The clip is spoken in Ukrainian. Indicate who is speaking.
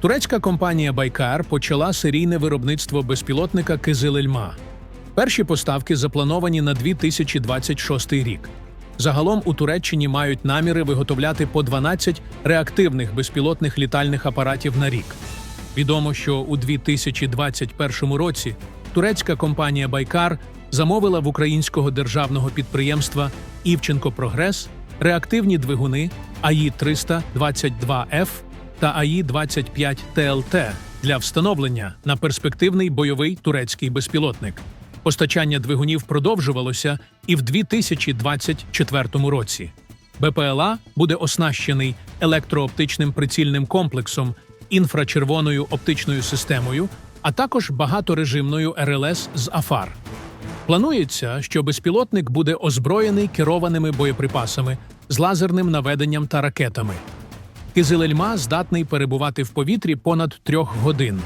Speaker 1: Турецька компанія Байкар почала серійне виробництво безпілотника Кизилельма. Перші поставки заплановані на 2026 рік. Загалом у Туреччині мають наміри виготовляти по 12 реактивних безпілотних літальних апаратів на рік. Відомо, що у 2021 році турецька компанія Байкар замовила в українського державного підприємства Івченко Прогрес реактивні двигуни АІ 322 ф та АІ 25 ТЛТ для встановлення на перспективний бойовий турецький безпілотник. Постачання двигунів продовжувалося і в 2024 році. БПЛА буде оснащений електрооптичним прицільним комплексом, інфрачервоною оптичною системою, а також багаторежимною РЛС з АФАР. Планується, що безпілотник буде озброєний керованими боєприпасами з лазерним наведенням та ракетами. Кизилельма здатний перебувати в повітрі понад трьох годин.